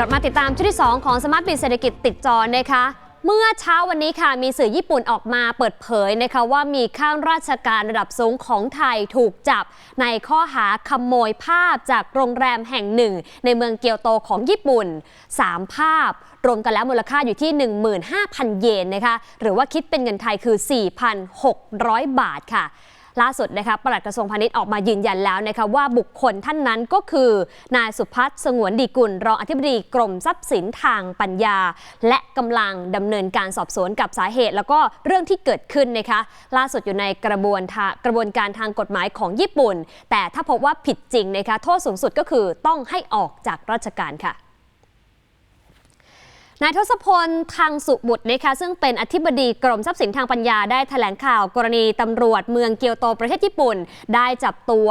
กลับมาติดตามช่วงที่ 2 ของสมาร์ทบิเศรษฐกิจติดจอนะคะ เมื่อเช้าวันนี้ค่ะมีสื่อญี่ปุ่นออกมาเปิดเผยนะคะว่ามีข้าราชการระดับสูงของไทยถูกจับ ในข้อหาขโมยภาพจากโรงแรมแห่งหนึ่ง ในเมืองเกียวโตของญี่ปุ่น 3 ภาพ รวมกันแล้วมูลค่าอยู่ที่ 15,000 เยนนะคะหรือว่าคิดเป็นเงินไทยคือ 4,600 บาทค่ะ ล่าสุดนะคะปลัดกระทรวงพาณิชย์ออกมายืนยันแล้วนะคะว่าบุคคลท่านนั้นก็คือนายสุพัฒน์สงวนดีกุลรองอธิบดีกรมทรัพย์สินทางปัญญา และกำลังดำเนินการสอบสวนกับสาเหตุ แล้วก็เรื่องที่เกิดขึ้นนะคะล่าสุดอยู่ในกระบวนทากระบวนการทางกฎหมายของญี่ปุ่น แต่ถ้าพบว่าผิดจริงนะคะโทษสูงสุดก็คือต้องให้ออกจากราชการค่ะ นายทศพลทางสุบุตรนะคะซึ่งเป็นอธิบดีกรมทรัพย์สินทางปัญญาได้แถลงข่าวกรณีตำรวจเมืองเกียวโตประเทศญี่ปุ่น ได้จับตัว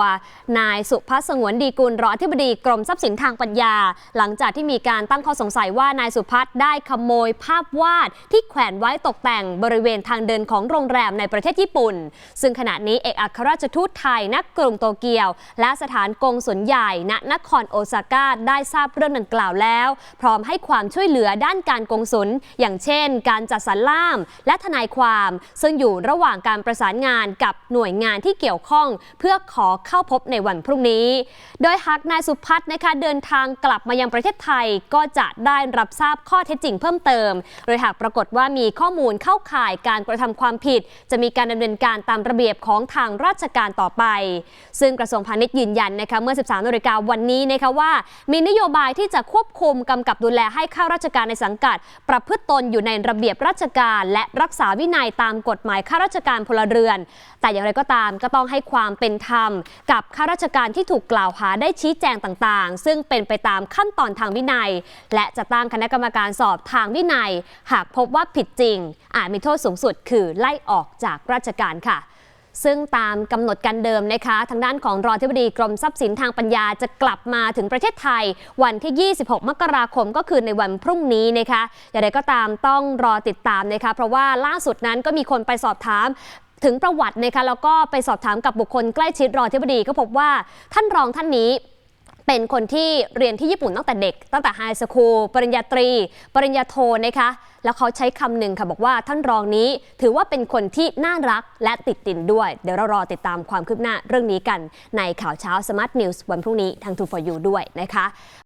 นายสุพัฒน์สงวนดีกุลรองอธิบดีกรมทรัพย์สินทางปัญญา หลังจากที่มีการตั้งข้อสงสัยว่านายสุพัฒน์ได้ขโมยภาพวาดที่แขวนไว้ตกแต่งบริเวณทางเดินของโรงแรมในประเทศญี่ปุ่น ซึ่งขณะนี้เอกอัครราชทูตไทยณกรุงโตเกียว และสถานกงสุลใหญ่ณนครโอซาก้าได้ทราบเรื่องดังกล่าวแล้ว พร้อมให้ความช่วยเหลือด้านการกงสุล อย่างเช่น การจัดสรรล่าม และทนายความ ซึ่งอยู่ระหว่างการประสานงานกับหน่วยงานที่เกี่ยวข้อง เพื่อขอเข้าพบในวันพรุ่งนี้ โดยหากนายสุพัฒน์นะคะเดินทางกลับมายังประเทศไทยก็จะได้รับทราบข้อเท็จจริงเพิ่มเติม โดยหากปรากฏว่ามีข้อมูลเข้าข่ายการกระทำความผิด จะมีการดำเนินการตามระเบียบของทางราชการต่อไป ซึ่งกระทรวงพาณิชย์ยืนยันนะคะเมื่อ 13นาฬิกาวันนี้นะคะว่า มีนโยบายที่จะควบคุมกำกับดูแลให้ข้าราชการในสงกัด ประพฤติตนอยู่ในระเบียบราชการ และรักษาวินัยตามกฎหมายข้าราชการพลเรือน แต่อย่างไรก็ตามก็ต้องให้ความเป็นธรรม กับข้าราชการที่ถูกกล่าวหาได้ชี้แจงต่างๆ ซึ่งเป็นไปตามขั้นตอนทางวินัย และจะตั้งคณะกรรมการสอบทางวินัย หากพบว่าผิดจริง อาจมีโทษสูงสุดคือไล่ออกจากราชการค่ะ ซึ่งตามกำหนดการเดิมนะคะ ทางด้านของรองธิบดีกรมทรัพย์สินทางปัญญาจะกลับมาถึงประเทศไทย วันที่ 26 มกราคมก็คือในวันพรุ่งนี้นะคะอย่างไรก็ตามต้องรอติดตามนะคะ เพราะว่าล่าสุดนั้นก็มีคนไปสอบถามถึงประวัตินะคะแล้วก็ไปสอบถามกับบุคคลใกล้ชิดรองอธิบดีก็พบว่าท่านรองท่านนี้ เป็นคนที่เรียนที่ญี่ปุ่นตั้งแต่เด็ก ตั้งแต่ไฮสคูลปริญญาตรี ปริญญาโทนะคะ แล้วเขาใช้คำหนึ่งค่ะบอกว่าท่านรองนี้ถือว่าเป็นคนที่น่ารักและติดดินด้วย เดี๋ยวเรารอติดตามความคืบหน้าเรื่องนี้กัน ในข่าวเช้าสมาร์ทนิวส์วันพรุ่งนี้ทางทูฟอร์ยูด้วยนะคะ